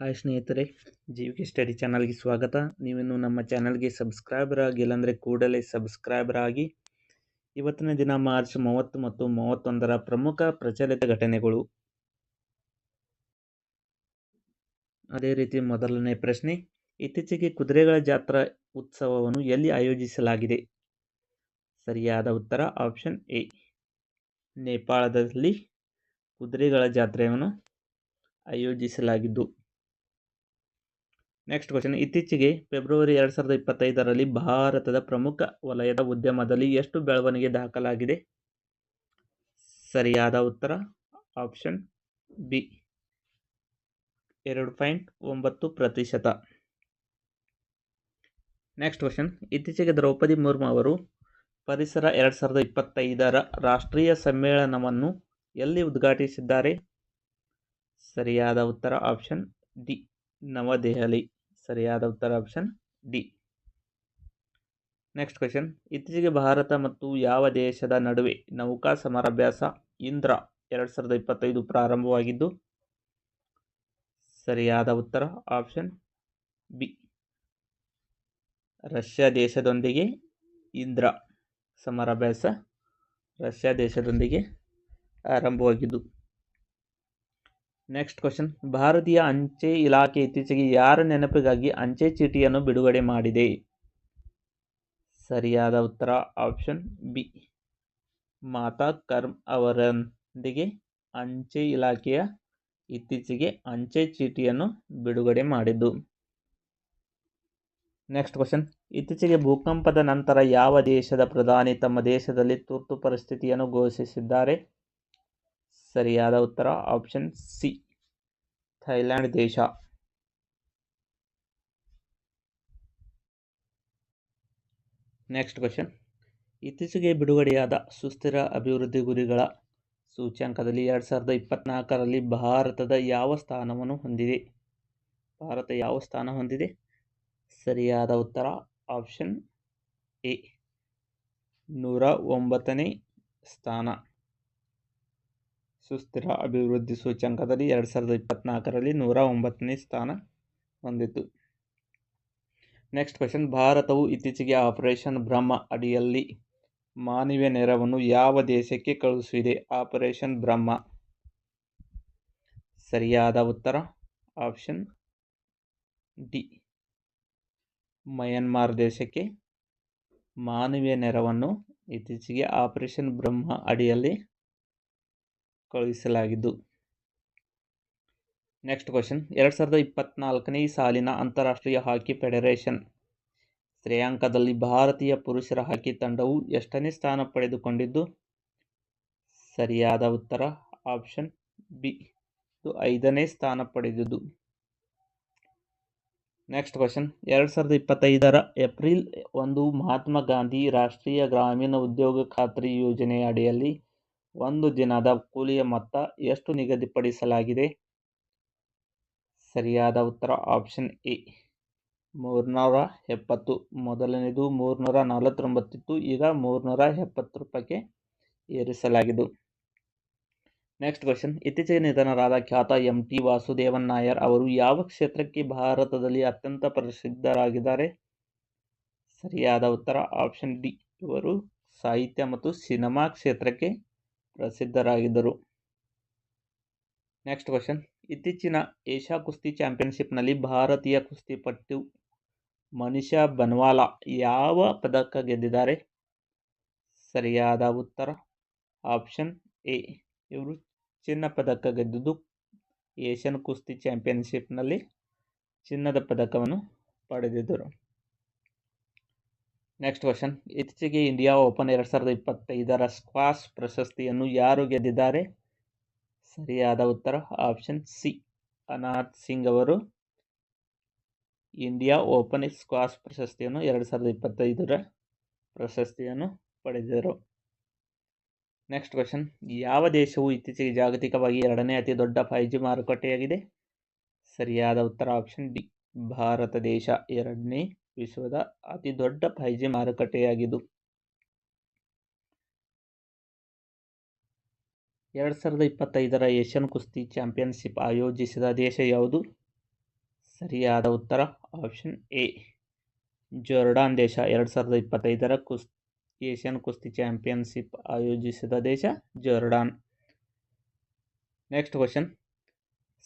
Hi ಸ್ನೇಹಿತರೆ, ಜೀವಿಕೆ study ಚಾನಲ್ಗೆ ಸ್ವಾಗತ. ನೀವಿನ್ನು ನಮ್ಮ ಚಾನಲ್ಗೆ ಸಬ್ಸ್ಕ್ರೈಬರ್ ಆಗಿಲ್ಲ ಅಂದರೆ ಕೂಡಲೇ ಸಬ್ಸ್ಕ್ರೈಬರ್ ಆಗಿ. ಇವತ್ತಿನ ದಿನ ಮಾರ್ಚ್ ಮೂವತ್ತು ಮತ್ತು ಮೂವತ್ತೊಂದರ ಪ್ರಮುಖ ಪ್ರಚಲಿತ ಘಟನೆಗಳು. ಅದೇ ರೀತಿ ಮೊದಲನೇ ಪ್ರಶ್ನೆ, ಇತ್ತೀಚೆಗೆ ಕುದುರೆಗಳ ಜಾತ್ರಾ ಉತ್ಸವವನ್ನು ಎಲ್ಲಿ ಆಯೋಜಿಸಲಾಗಿದೆ? ಸರಿಯಾದ ಉತ್ತರ, ಆಪ್ಷನ್ ಎ, ನೇಪಾಳದಲ್ಲಿ ಕುದುರೆಗಳ ಜಾತ್ರೆಯನ್ನು ಆಯೋಜಿಸಲಾಗಿದ್ದು. ನೆಕ್ಸ್ಟ್ ಕ್ವಶನ್ ಇತ್ತೀಚೆಗೆ ಫೆಬ್ರವರಿ ಎರಡು ಸಾವಿರದ ಇಪ್ಪತ್ತೈದರಲ್ಲಿ ಭಾರತದ ಪ್ರಮುಖ ವಲಯದ ಉದ್ಯಮದಲ್ಲಿ ಎಷ್ಟು ಬೆಳವಣಿಗೆ ದಾಖಲಾಗಿದೆ? ಸರಿಯಾದ ಉತ್ತರ? ಆಪ್ಷನ್ ಬಿ ಎರಡು ಪಾಯಿಂಟ್ ಒಂಬತ್ತು ಪ್ರತಿಶತ. ನೆಕ್ಸ್ಟ್ ಕ್ವಶನ್ ಇತ್ತೀಚೆಗೆ ದ್ರೌಪದಿ ಮುರ್ಮು ಅವರು ಪರಿಸರ ಎರಡು ಸಾವಿರದ ಇಪ್ಪತ್ತೈದರ ರಾಷ್ಟ್ರೀಯ ಸಮ್ಮೇಳನವನ್ನು ಎಲ್ಲಿ ಉದ್ಘಾಟಿಸಿದ್ದಾರೆ? ಸರಿಯಾದ ಉತ್ತರ. Option D New Delhi. ಸರಿಯಾದ ಉತ್ತರ ಆಪ್ಷನ್ ಡಿ ನೆಕ್ಸ್ಟ್ ಕ್ವೆಶನ್ ಇತ್ತೀಚೆಗೆ ಭಾರತ ಮತ್ತು ಯಾವ ದೇಶದ ನಡುವೆ ನೌಕಾ ಸಮರಾಭ್ಯಾಸ ಇಂದ್ರ ಎರಡು ಸಾವಿರದ ಇಪ್ಪತ್ತೈದು ಪ್ರಾರಂಭವಾಗಿದ್ದು? ಸರಿಯಾದ ಉತ್ತರ ಆಪ್ಷನ್ ಬಿ ರಷ್ಯಾ ದೇಶದೊಂದಿಗೆ ಇಂದ್ರ ಸಮರಾಭ್ಯಾಸ ರಷ್ಯಾ ದೇಶದೊಂದಿಗೆ ಆರಂಭವಾಗಿದ್ದು. ನೆಕ್ಸ್ಟ್ ಕ್ವಶನ್ ಭಾರತೀಯ ಅಂಚೆ ಇಲಾಖೆ ಇತ್ತೀಚೆಗೆ ಯಾರ ನೆನಪಿಗಾಗಿ ಅಂಚೆ ಚೀಟಿಯನ್ನು ಬಿಡುಗಡೆ ಮಾಡಿದೆ? ಸರಿಯಾದ ಉತ್ತರ. ಆಪ್ಷನ್ ಬಿ ಮಾತಾ ಕರ್ಮ್ ಅವರೊಂದಿಗೆ ಅಂಚೆ ಇಲಾಖೆಯ ಇತ್ತೀಚೆಗೆ ಅಂಚೆ ಚೀಟಿಯನ್ನು ಬಿಡುಗಡೆ ಮಾಡಿದ್ದು. ನೆಕ್ಸ್ಟ್ ಕ್ವಶನ್ ಇತ್ತೀಚೆಗೆ ಭೂಕಂಪದ ನಂತರ ಯಾವ ದೇಶದ ಪ್ರಧಾನಿ ತಮ್ಮ ದೇಶದಲ್ಲಿ ತುರ್ತು ಪರಿಸ್ಥಿತಿಯನ್ನು ಘೋಷಿಸಿದ್ದಾರೆ? ಸರಿಯಾದ ಉತ್ತರ ಆಪ್ಷನ್ ಸಿ. ಥೈಲ್ಯಾಂಡ್ ದೇಶ. Next question. ಇತ್ತೀಚೆಗೆ ಬಿಡುಗಡೆಯಾದ ಸುಸ್ಥಿರ ಅಭಿವೃದ್ಧಿ ಗುರಿಗಳ ಸೂಚ್ಯಾಂಕದಲ್ಲಿ ಎರಡು ಸಾವಿರದ ಇಪ್ಪತ್ತ್ನಾಲ್ಕರಲ್ಲಿ ಭಾರತದ ಯಾವ ಸ್ಥಾನವನ್ನು ಹೊಂದಿದೆ? ಭಾರತ ಯಾವ ಸ್ಥಾನ ಹೊಂದಿದೆ? ಸರಿಯಾದ ಉತ್ತರ ಆಪ್ಷನ್ ಎ. ನೂರ ಒಂಬತ್ತನೇ ಸ್ಥಾನ. ಸುಸ್ಥಿರ ಅಭಿವೃದ್ಧಿ ಸೂಚ್ಯಂಕದಲ್ಲಿ ಎರಡು ಸಾವಿರದ ಇಪ್ಪತ್ನಾಲ್ಕರಲ್ಲಿ ನೂರ ಒಂಬತ್ತನೇ ಸ್ಥಾನ ಹೊಂದಿತ್ತು ನೆಕ್ಸ್ಟ್ ಕ್ವೆಶನ್ ಭಾರತವು ಇತ್ತೀಚೆಗೆ ಆಪರೇಷನ್ ಬ್ರಹ್ಮ ಅಡಿಯಲ್ಲಿ ಮಾನವೀಯ ನೆರವನ್ನು ಯಾವ ದೇಶಕ್ಕೆ ಕಳುಹಿಸಿದೆ? ಆಪರೇಷನ್ ಬ್ರಹ್ಮ ಸರಿಯಾದ ಉತ್ತರ? ಆಪ್ಷನ್ ಡಿ ಮಯನ್ಮಾರ್ ದೇಶಕ್ಕೆ ಮಾನವೀಯ ನೆರವನ್ನು ಇತ್ತೀಚೆಗೆ ಆಪರೇಷನ್ ಬ್ರಹ್ಮ ಅಡಿಯಲ್ಲಿ ಕಳುಹಿಸಲಾಗಿದ್ದು. ನೆಕ್ಸ್ಟ್ ಕ್ವಶನ್ ಎರಡು ಸಾವಿರದ ಇಪ್ಪತ್ತ್ನಾಲ್ಕನೇ ಸಾಲಿನ ಅಂತಾರಾಷ್ಟ್ರೀಯ ಹಾಕಿ ಫೆಡರೇಷನ್. ಶ್ರೇಯಾಂಕದಲ್ಲಿ ಭಾರತೀಯ ಪುರುಷರ ಹಾಕಿ ತಂಡವು ಎಷ್ಟನೇ ಸ್ಥಾನ ಪಡೆದುಕೊಂಡಿದ್ದು? ಸರಿಯಾದ ಉತ್ತರ. Option B. ಐದನೇ ಸ್ಥಾನ ಪಡೆದಿದ್ದು ನೆಕ್ಸ್ಟ್ ಕ್ವಶನ್ ಎರಡು ಸಾವಿರದ ಇಪ್ಪತ್ತೈದರ ಏಪ್ರಿಲ್ ಒಂದು ಮಹಾತ್ಮ ಗಾಂಧಿ ರಾಷ್ಟ್ರೀಯ ಗ್ರಾಮೀಣ ಉದ್ಯೋಗ ಖಾತ್ರಿ ಯೋಜನೆಯ ಅಡಿಯಲ್ಲಿ ಒಂದು ದಿನದ ಕೂಲಿಯ ಮೊತ್ತ ಎಷ್ಟು ನಿಗದಿಪಡಿಸಲಾಗಿದೆ? ಸರಿಯಾದ ಉತ್ತರ ಆಪ್ಷನ್ ಎ. ಮೂರುನೂರ ಎಪ್ಪತ್ತು. ಮೊದಲನೇದು ಮೂರುನೂರ ನಲವತ್ತೊಂಬತ್ತಿತ್ತು. ಈಗ ಮೂರ್ನೂರ ಎಪ್ಪತ್ತು ರೂಪಾಯಿಗೆ ಏರಿಸಲಾಗಿದ್ದು. ನೆಕ್ಸ್ಟ್ ಕ್ವೆಶನ್ ಇತ್ತೀಚೆಗೆ ನಿಧನರಾದ ಖ್ಯಾತ ಎಂ. ಟಿ. ವಾಸುದೇವನ್ ನಾಯರ್ ಅವರು ಯಾವ ಕ್ಷೇತ್ರಕ್ಕೆ ಭಾರತದಲ್ಲಿ ಅತ್ಯಂತ ಪ್ರಸಿದ್ಧರಾಗಿದ್ದಾರೆ? ಸರಿಯಾದ ಉತ್ತರ ಆಪ್ಷನ್ ಡಿ. ಇವರು ಸಾಹಿತ್ಯ ಮತ್ತು ಸಿನಿಮಾ ಕ್ಷೇತ್ರಕ್ಕೆ ಪ್ರಸಿದ್ಧರಾಗಿದ್ದರು. ನೆಕ್ಸ್ಟ್ ಕ್ವಶನ್ ಇತ್ತೀಚಿನ ಏಷ್ಯಾ ಕುಸ್ತಿ ಚಾಂಪಿಯನ್ಶಿಪ್ನಲ್ಲಿ ಭಾರತೀಯ ಕುಸ್ತಿಪಟು ಮನಿಷಾ ಬನ್ವಾಲಾ ಯಾವ ಪದಕ ಗೆದ್ದಿದ್ದಾರೆ? ಸರಿಯಾದ ಉತ್ತರ. ಆಪ್ಷನ್ ಎ ಇವರು ಚಿನ್ನ ಪದಕ ಗೆದ್ದಿದ್ದು ಏಷ್ಯನ್ ಕುಸ್ತಿ ಚಾಂಪಿಯನ್ಶಿಪ್ನಲ್ಲಿ ಚಿನ್ನದ ಪದಕವನ್ನು ಪಡೆದಿದ್ದರು. ನೆಕ್ಸ್ಟ್ ಕ್ವಶನ್ ಇತ್ತೀಚೆಗೆ ಇಂಡಿಯಾ ಓಪನ್ ಎರಡು ಸಾವಿರದ ಇಪ್ಪತ್ತೈದರ ಸ್ಕ್ವಾಸ್ ಪ್ರಶಸ್ತಿಯನ್ನು ಯಾರು ಗೆದ್ದಿದ್ದಾರೆ? ಸರಿಯಾದ ಉತ್ತರ ಆಪ್ಷನ್ ಸಿ ಅನಾಥ್ ಸಿಂಗ್ ಅವರು. ಇಂಡಿಯಾ ಓಪನ್ ಸ್ಕ್ವಾಸ್ ಪ್ರಶಸ್ತಿಯನ್ನು ಎರಡು ಸಾವಿರದ ಇಪ್ಪತ್ತೈದರ ಪ್ರಶಸ್ತಿಯನ್ನು ಪಡೆದರು. ನೆಕ್ಸ್ಟ್ ಕ್ವಶನ್ ಯಾವ ದೇಶವು ಇತ್ತೀಚೆಗೆ ಜಾಗತಿಕವಾಗಿ ಎರಡನೇ ಅತಿ ದೊಡ್ಡ ಫೈವ್ ಜಿ ಮಾರುಕಟ್ಟೆಯಾಗಿದೆ? ಸರಿಯಾದ ಉತ್ತರ ಆಪ್ಷನ್ ಡಿ ಭಾರತ ದೇಶ ಎರಡನೇ. ವಿಶ್ವದ ಅತಿ ದೊಡ್ಡ ಫೈವ್ ಜಿ ಮಾರುಕಟ್ಟೆಯಾಗಿದ್ದು, ಎರಡು ಸಾವಿರದ ಇಪ್ಪತ್ತೈದರ ಏಷ್ಯನ್ ಕುಸ್ತಿ ಚಾಂಪಿಯನ್ಶಿಪ್ ಆಯೋಜಿಸಿದ ದೇಶ ಯಾವುದು? ಸರಿಯಾದ ಉತ್ತರ ಆಪ್ಷನ್ ಎ ಜೋರ್ಡಾನ್ ದೇಶ. ಎರಡು ಸಾವಿರದ ಇಪ್ಪತ್ತೈದರ ಕುಸ್, ಏಷ್ಯನ್ ಕುಸ್ತಿ ಚಾಂಪಿಯನ್ಶಿಪ್ ಆಯೋಜಿಸಿದ ದೇಶ ಜೋರ್ಡಾನ್. ನೆಕ್ಸ್ಟ್ ಕ್ವಶನ್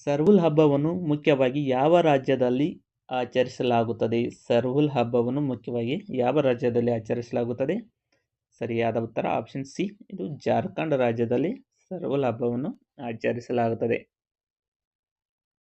ಸರ್ವುಲ್ ಹಬ್ಬವನ್ನು ಮುಖ್ಯವಾಗಿ ಯಾವ ರಾಜ್ಯದಲ್ಲಿ ಆಚರಿಸಲಾಗುತ್ತದೆ. ಸರ್ವುಲ್ ಹಬ್ಬವನ್ನು ಮುಖ್ಯವಾಗಿ ಯಾವ ರಾಜ್ಯದಲ್ಲಿ ಆಚರಿಸಲಾಗುತ್ತದೆ? ಸರಿಯಾದ ಉತ್ತರ ಆಪ್ಷನ್ ಸಿ. ಇದು ಜಾರ್ಖಂಡ್ ರಾಜ್ಯದಲ್ಲಿ ಸರ್ವುಲ್ ಹಬ್ಬವನ್ನು ಆಚರಿಸಲಾಗುತ್ತದೆ.